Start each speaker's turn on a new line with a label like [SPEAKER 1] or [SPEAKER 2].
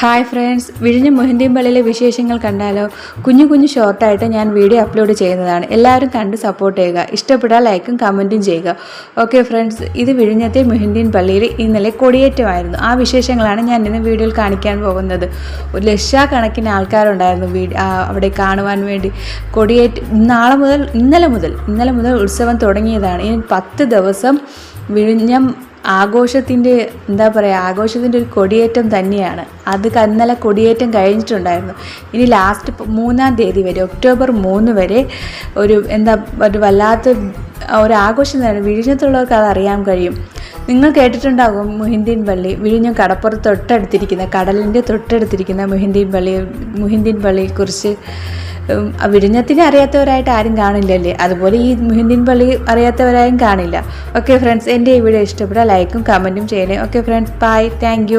[SPEAKER 1] Hi friends വിഴിഞ്ഞ മൊഹിന്ദീൻ പള്ളിയിലെ വിശേഷങ്ങൾ കണ്ടാലോ? കുഞ്ഞു കുഞ്ഞു ഷോർട്ടായിട്ട് ഞാൻ വീഡിയോ അപ്ലോഡ് ചെയ്യുന്നതാണ്. എല്ലാവരും കണ്ട് സപ്പോർട്ട് ചെയ്യുക. ഇഷ്ടപ്പെട്ടാൽ ലൈക്കും കമന്റും ചെയ്യുക. ഓക്കെ ഫ്രണ്ട്സ് ഇത് വിഴിഞ്ഞത്തെ മൊഹിന്ദീൻ പള്ളിയിൽ ഇന്നലെ കൊടിയേറ്റമായിരുന്നു. ആ വിശേഷങ്ങളാണ് ഞാൻ ഇന്ന് വീഡിയോയിൽ കാണിക്കാൻ പോകുന്നത്. ഒരു ലക്ഷക്കണക്കിന് ആൾക്കാരുണ്ടായിരുന്നു വീ അവിടെ കാണുവാൻ വേണ്ടി. കൊടിയേറ്റ് നാളെ മുതൽ ഇന്നലെ മുതൽ ഇന്നലെ മുതൽ ഉത്സവം തുടങ്ങിയതാണ്. ഇനി പത്ത് ദിവസം വിഴിഞ്ഞം ആഘോഷത്തിന്റെ എന്താ പറയുക ആഘോഷത്തിന്റെ ഒരു കൊടിയേറ്റം തന്നെയാണ്. അത് ഇന്നലെ കൊടിയേറ്റം കഴിഞ്ഞിട്ടുണ്ടായിരുന്നു. ഇനി ലാസ്റ്റ് മൂന്നാം തീയതി വരെ ഒക്ടോബർ മൂന്ന് വരെ ഒരു എന്താ ഒരു വല്ലാത്ത ഒരു ആഘോഷം തന്നെ വിഴിഞ്ഞത്തുള്ളവർക്ക് അത് അറിയാൻ കഴിയും. നിങ്ങൾ കേട്ടിട്ടുണ്ടാകും മുഹിന്ദീൻ പള്ളി വിഴിഞ്ഞം കടപ്പുറത്ത് തൊട്ടടുത്തിരിക്കുന്ന കടലിന്റെ തൊട്ടടുത്തിരിക്കുന്ന മുഹിന്ദീൻ പള്ളി മുഹിന്ദീൻ പള്ളിയെക്കുറിച്ച് വിഴിഞ്ഞത്തിനെ അറിയാത്തവരായിട്ട് ആരും കാണില്ലല്ലേ? അതുപോലെ ഈ മുഹിന്ദിൻ പള്ളി അറിയാത്തവരായും കാണില്ല. ഓക്കെ ഫ്രണ്ട്സ് എന്റെ ഈ വീഡിയോ ഇഷ്ടപ്പെട്ട ലൈക്കും കമന്റും ചെയ്യണേ. Okay friends bye thank